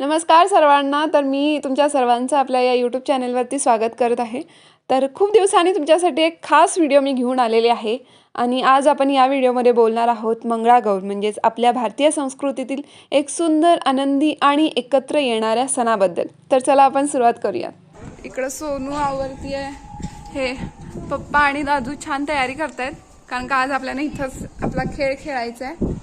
नमस्कार सर्वांना. तर मी तुमच्या सर्वांचं आपल्या या यूट्यूब चॅनलवरती स्वागत करत आहे. तर खूप दिवसांनी तुमच्यासाठी एक खास व्हिडिओ मी घेऊन आलेले आहे. आणि आज आपण या व्हिडिओमध्ये बोलणार आहोत मंगळागौर म्हणजेच आपल्या भारतीय संस्कृतीतील एक सुंदर आनंदी आणि एकत्र येणाऱ्या सणाबद्दल. तर चला आपण सुरुवात करूया इकडं सोनू आवरती आहे हे पप्पा आणि दादू छान तयारी करतायत. कारण का आज आपल्याला इथंच आपला खेळ खेळायचा आहे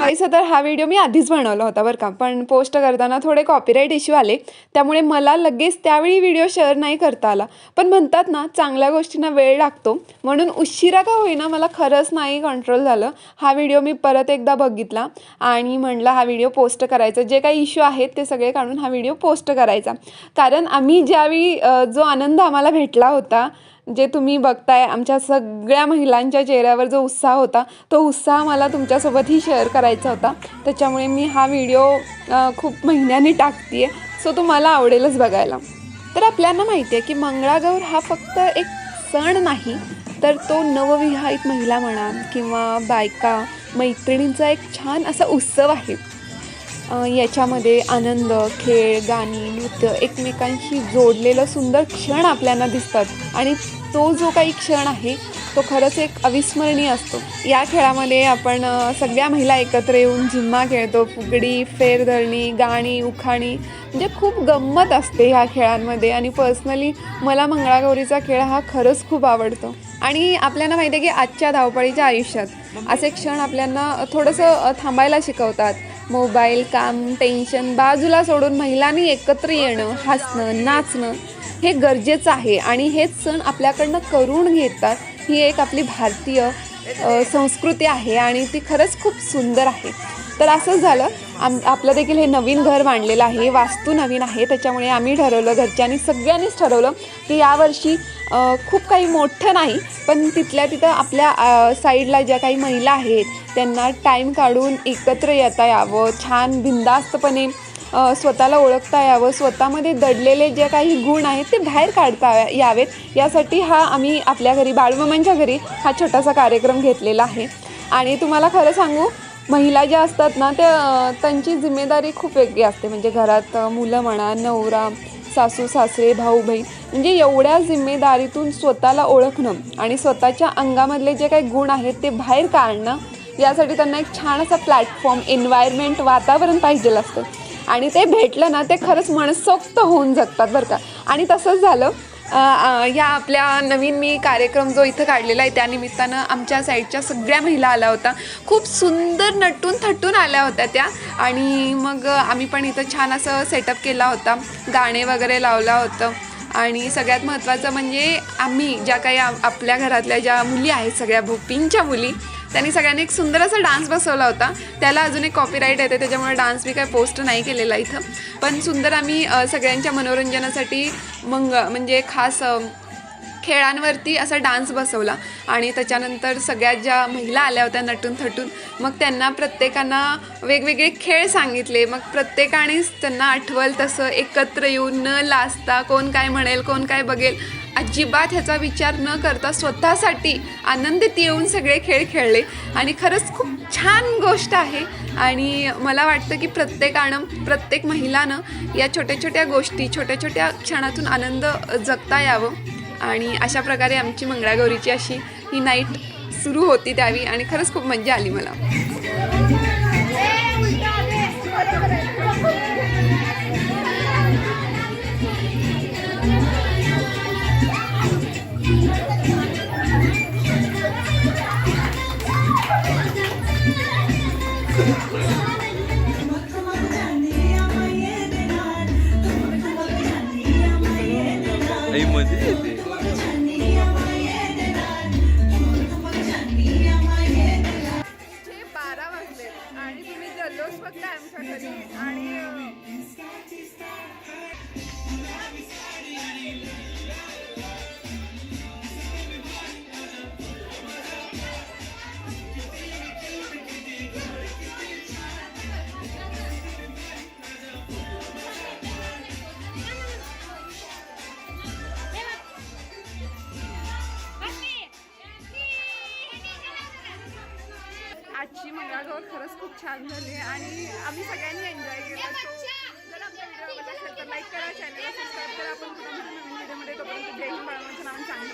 आले सर तर हा व्हिडिओ मी आधीच बनवला होता बरं का. पण पोस्ट करताना थोडे कॉपीराईट इश्यू आले. त्यामुळे मला लगेच त्यावेळी व्हिडिओ शेअर नाही करता आला. पण म्हणतात ना चांगल्या गोष्टींना वेळ लागतो. म्हणून उशिरा का होईना मला खरंच नाही कंट्रोल झालं. हा व्हिडिओ मी परत एकदा बघितला आणि म्हणला हा व्हिडिओ पोस्ट करायचा. जे काही इश्यू आहेत ते सगळे काढून हा व्हिडिओ पोस्ट करायचा. कारण आम्ही ज्यावेळी जो आनंद आम्हाला भेटला होता जे तुम्ही बघताय आमच्या सगळ्या महिलांच्या चेहऱ्यावर जो उत्साह होता तो उत्साह मला तुमच्यासोबतही शेअर करायचा होता. त्याच्यामुळे मी हा व्हिडिओ खूप महिन्यांनी टाकते सो तुम्हाला आवडेलच बघायला. तर आपल्याला माहिती आहे की मंगळागौर हा फक्त एक सण नाही तर तो नवविवाहित महिला म्हणा किंवा बायका मैत्रिणींचा एक छान असा उत्सव आहे. याच्यामध्ये आनंद खेळ गाणी नृत्य एकमेकांशी जोडलेलं सुंदर क्षण आपल्याला दिसतात. आणि तो जो काही क्षण आहे तो खरंच एक अविस्मरणीय असतो. या खेळामध्ये आपण सगळ्या महिला एकत्र येऊन झिम्मा खेळतो फुगडी फेरधरणी गाणी उखाणी म्हणजे खूप गंमत असते ह्या खेळांमध्ये. आणि पर्सनली मला मंगळागौरीचा खेळ हा खरंच खूप आवडतो. आणि आपल्याला माहिती आहे की आजच्या धावपळीच्या आयुष्यात असे क्षण आपल्याला थोडंसं थांबायला शिकवतात. मोबाईल काम टेन्शन बाजूला सोडून महिलांनी एकत्र येणं हसणं नाचणं हे गरजेचं आहे. आणि हेच सण आपल्याकडनं करून घेतात ही एक आपली भारतीय संस्कृती आहे आणि ती खरंच खूप सुंदर आहे. तर असंच झालं. आम आपलं देखील हे नवीन घर बांधलेलं आहे. वास्तू नवीन आहे. त्याच्यामुळे आम्ही ठरवलं घरच्यांनी सगळ्यांनीच ठरवलं की यावर्षी खूप काही मोठं नाही पण तिथल्या तिथं आपल्या साईडला ज्या काही महिला आहेत त्यांना टाईम काढून एकत्र येता यावं छान बिंदास्तपणे स्वतःला ओळखता यावं स्वतःमध्ये दडलेले जे काही गुण आहेत ते बाहेर काढता या- यावेत. यासाठी हा आम्ही आपल्या घरी बाळूमामांच्या घरी हा छोटासा कार्यक्रम घेतलेला आहे. आणि तुम्हाला खरं सांगू महिला ज्या असतात ना त्या त्यांची जिम्मेदारी खूप वेगळी असते. म्हणजे घरात मुलं म्हणा नवरा सासू सासरे भाऊ बहीण म्हणजे एवढ्या जिम्मेदारीतून स्वतःला ओळखणं आणि स्वतःच्या अंगामधले जे काही गुण आहेत ते बाहेर काढणं यासाठी त्यांना एक छान असा प्लॅटफॉर्म एन्व्हायरमेंट वातावरण पाहिजे असतं. आणि ते भेटलं ना ते खरंच मनसोक्त होऊन जगतात बरं का. आणि तसंच झालं या आपल्या नवीन मी कार्यक्रम जो इथं काढलेला आहे त्यानिमित्तानं आमच्या साईडच्या सगळ्या महिला आल्या होत्या. खूप सुंदर नटून थटून आल्या होत्या त्या. आणि मग आम्ही पण इथं छान असं सेटअप केला होता. गाणे वगैरे लावला होतं. आणि सगळ्यात महत्त्वाचं म्हणजे आम्ही ज्या काही आपल्या घरातल्या ज्या मुली आहेत सगळ्या भोपींच्या मुली त्यांनी सगळ्यांनी एक सुंदर असा डान्स बसवला होता. त्याला अजून एक कॉपीराईट येते त्याच्यामुळे डान्स मी काय पोस्ट नाही केलेला इथं. पण सुंदर आम्ही सगळ्यांच्या मनोरंजनासाठी मंग म्हणजे खास खेळांवरती असा डान्स बसवला. आणि त्याच्यानंतर सगळ्यात ज्या महिला आल्या होत्या नटून थटून मग त्यांना प्रत्येकांना वेगवेगळे खेळ सांगितले. मग प्रत्येकानेच त्यांना आठवल तसं एकत्र येऊन न लाजता कोण काय म्हणेल कोण काय बघेल अजिबात ह्याचा विचार न करता स्वतःसाठी आनंदित येऊन सगळे खेळ खेळले. आणि खरंच खूप छान गोष्ट आहे. आणि मला वाटतं की प्रत्येकानं प्रत्येक महिलानं या छोट्या छोट्या गोष्टी छोट्या छोट्या क्षणातून आनंद जगता यावं. आणि अशा प्रकारे आमची मंगळागौरीची अशी ही नाईट सुरू होती त्यावेळी आणि खरंच खूप मजा आली मला. आजची मंगळागौर खरंच खूप छान झाली आणि आम्ही सगळ्यांनी एन्जॉय केला So, जर आपला व्हिडिओ आवडला असेल तर लाईक करा चॅनलला सबस्क्राईब करा आपण पुन्हा नवीन व्हिडिओमध्ये तोपर्यंत जय हिंद बाळामाचं नाव जाईल